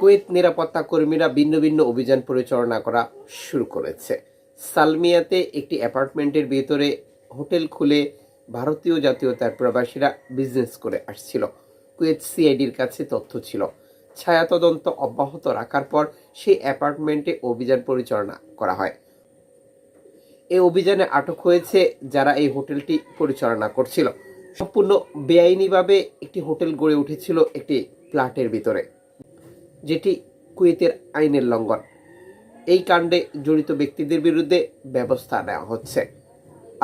Kuwait নিরাপত্তা কর্মীরা ভিন্ন ভিন্ন অভিযান পরিচালনা করা শুরু করেছে। সালমিয়াতে একটি অ্যাপার্টমেন্টের ভিতরে হোটেল খুলে ভারতীয় জাতীয়তার প্রবাসীরা বিজনেস করে আসছিল। কুয়েত সিআইডির কাছে তথ্য ছিল। ছায়া তদন্ত অব্যাহত রাখার পর সেই অ্যাপার্টমেন্টে অভিযান পরিচালনা করা হয়। এই অভিযানে আটক হয়েছে যারা এই হোটেলটি পরিচালনা করছিল। সম্পূর্ণ বেআইনিভাবে একটি হোটেল গড়ে উঠেছিল একটি ফ্ল্যাটের ভিতরে। যেটি কুয়েতের আইনের লঙ্ঘন। এই কাণ্ডে জড়িত ব্যক্তিদের বিরুদ্ধে ব্যবস্থা নেওয়া হচ্ছে।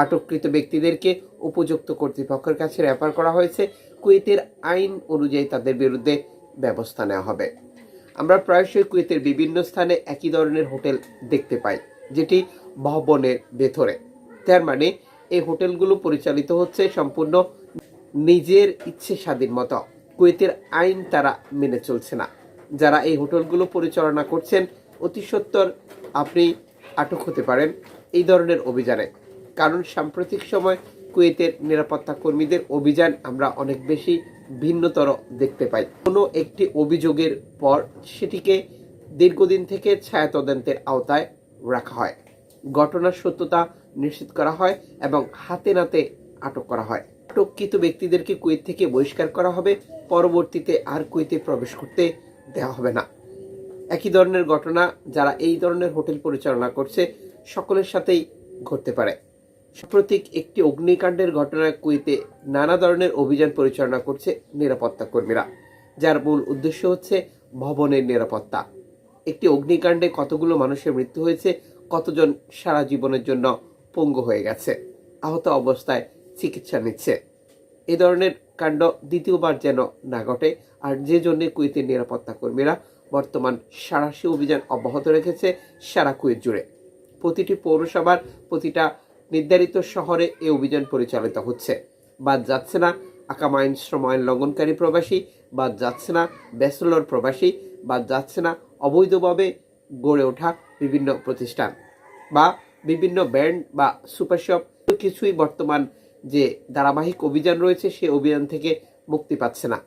আটককৃত ব্যক্তিদেরকে উপযুক্ত কর্তৃপক্ষের কাছে রেফার করা হয়েছে। কুয়েতের আইন অনুযায়ী তাদের বিরুদ্ধে ব্যবস্থা নেওয়া হবে। আমরা প্রায়শই কুয়েতের বিভিন্ন স্থানে একই ধরনের হোটেল দেখতে পাই, যেটি ভবনের ভেতরে। তার মানে এই হোটেলগুলো পরিচালিত হচ্ছে সম্পূর্ণ নিজের ইচ্ছে স্বাধীন মতো। কুয়েতের আইন তারা মেনে চলছে না। যারা এই হোটেলগুলো পরিচালনা করছেন, অতি সত্বর আপনি আটক হতে পারেন এই ধরনের অভিযানে। কারণ সাম্প্রতিক সময় কুয়েতের নিরাপত্তা কর্মীদের অভিযান আমরা অনেক বেশি ভিন্নতর দেখতে পাই। কোনো একটি অভিযোগের পর সেটিকে দীর্ঘদিন থেকে ছায়া তদন্তের আওতায় রাখা হয়। ঘটনার সত্যতা নিশ্চিত করা হয় এবং হাতে নাতে আটক করা হয়। আটককৃত ব্যক্তিদেরকে কুয়েত থেকে বহিষ্কার করা হবে। পরবর্তীতে আর কুয়েতে প্রবেশ করতে দেওয়া হবে না। একই ধরনের ঘটনা যারা এই ধরনের হোটেল পরিচালনা করছে, সকলের সাথেই ঘটতে পারে। সাম্প্রতিক একটি অগ্নিকাণ্ডের ঘটনায় কুয়েতে নানা ধরনের অভিযান পরিচালনা করছে নিরাপত্তা কর্মীরা, যার মূল উদ্দেশ্য হচ্ছে ভবনের নিরাপত্তা। একটি অগ্নিকাণ্ডে কতগুলো মানুষের মৃত্যু হয়েছে, কতজন সারা জীবনের জন্য পঙ্গু হয়ে গেছে, আহত অবস্থায় চিকিৎসা নিচ্ছে। এ ধরনের কাণ্ড দ্বিতীয়বার যেন না ঘটে। আর যে জন্যে কুয়েতের নিরাপত্তা কর্মীরা বর্তমান সারাশি অভিযান অব্যাহত রেখেছে, সারা কুয়েত জুড়ে। প্রতিটি পৌরসভার প্রতিটা নির্ধারিত শহরে এই অভিযান পরিচালিত হচ্ছে। বাদ যাচ্ছে না আকাম আইন শ্রম আইন লঙ্ঘনকারী প্রবাসী, বাদ যাচ্ছে না ব্যাচেলর প্রবাসী, বাদ যাচ্ছে না অবৈধভাবে গড়ে ওঠা বিভিন্ন প্রতিষ্ঠান বা বিভিন্ন ব্যান্ড বা সুপার শপ কিছুই বর্তমান যে ধারাবাহিক অভিযান রয়েছে, সেই অভিযান থেকে মুক্তি পাচ্ছে না।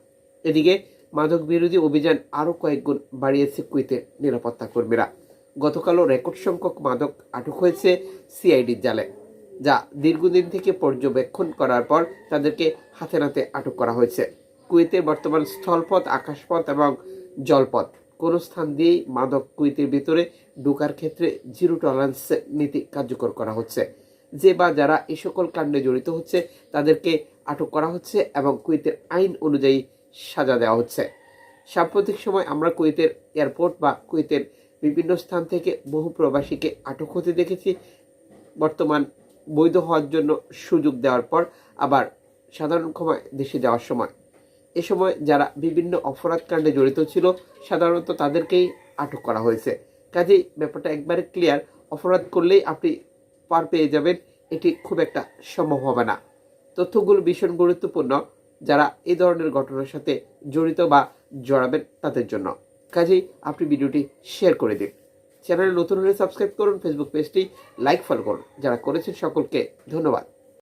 এদিকে মাদক বিরোধী অভিযান আরও কয়েক গুণ বাড়িয়েছে কুইতে নিরাপত্তা কর্মীরা। গতকালও রেকর্ড সংখ্যক মাদক আটক হয়েছে সিআইডির জালে, যা দীর্ঘদিন থেকে পর্যবেক্ষণ করার পর তাদেরকে হাতে নাতে আটক করা হয়েছে। কুয়েতের বর্তমান স্থলপথ, আকাশপথ এবং জলপথ, কোনো স্থান দিয়েই মাদক কুয়েতের ভিতরে ঢোকার ক্ষেত্রে জিরো টলারেন্স নীতি কার্যকর করা হচ্ছে। যে বা যারা এই সকল কাণ্ডে জড়িত হচ্ছে, তাদেরকে আটক করা হচ্ছে এবং কুয়েতের আইন অনুযায়ী সাজা দেওয়া হচ্ছে। সাম্প্রতিক সময় আমরা কুয়েতের এয়ারপোর্ট বা কুয়েতের বিভিন্ন স্থান থেকে বহু প্রবাসীকে আটক হতে দেখেছি। বর্তমান বৈধ হওয়ার জন্য সুযোগ দেওয়ার পর আবার সাধারণ ক্ষমায় দেশে যাওয়ার সময়। এ সময় যারা বিভিন্ন অপরাধ কাণ্ডে জড়িত ছিল, সাধারণত তাদেরকেই আটক করা হয়েছে। কাজেই ব্যাপারটা একবারে ক্লিয়ার অপরাধ করলেই আপনি পার পেয়ে যাবেন, এটি খুব একটা সম্ভব হবে না। তথ্যগুলো ভীষণ গুরুত্বপূর্ণ। যারা এই ধরনের ঘটনার সাথে জড়িত বা জড়াবেন, তাদের জন্য। কাজেই আপনি ভিডিওটি শেয়ার করে দিন। চ্যানেলে নতুন হলে সাবস্ক্রাইব করুন, ফেসবুক পেজটি লাইক, ফলো করুন। যারা করেছেন সকলকে ধন্যবাদ।